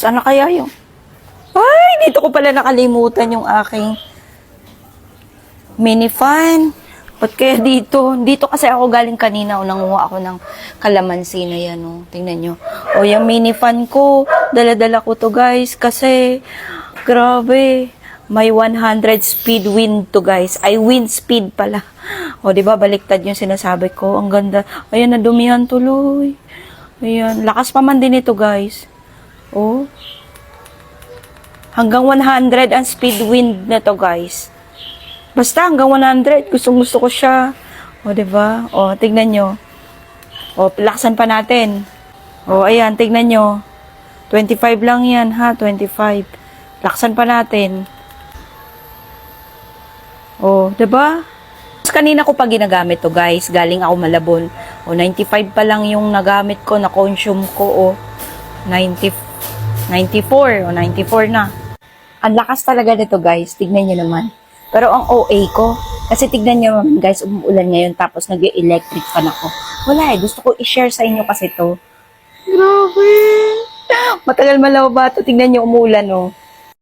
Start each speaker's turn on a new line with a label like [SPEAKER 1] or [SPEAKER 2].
[SPEAKER 1] Sana kaya yung... Ay, dito ko pala nakalimutan yung aking mini fan. Ba't kaya dito? Dito kasi ako galing kanina o nanguha ako ng kalamansi na yan. Oh. Tingnan nyo. O, yung mini fan ko, dala-dala ko to guys. Kasi, grabe. May 100 speed wind to guys. Ay, wind speed pala. O, di ba baliktad yung sinasabi ko. Ang ganda. Ayan, nadumihan tuloy. Ayan. Lakas pa man din ito guys. Oh. Hanggang 100 ang speed wind na to, guys. Basta hanggang 100, gustong gusto ko siya. O, di ba? O, tignan nyo. O, laksan pa natin. O, ayan, tignan nyo. 25 lang yan, ha? 25. Laksan pa natin. O, di ba? Tapos Kanina ko pa ginagamit to, guys. Galing ako malabon. O, 95 pa lang yung nagamit ko, na-consume ko. O, 90, 94. O, 94 na. Ang lakas talaga nito guys. Tignan nyo naman. Pero ang OA ko, kasi tignan nyo naman guys, umuulan ngayon tapos nag-electric fan ako. Wala eh, gusto ko i-share sa inyo kasi to. Grabe! Matagal malaw ba ito? Tignan nyo umuulan oh.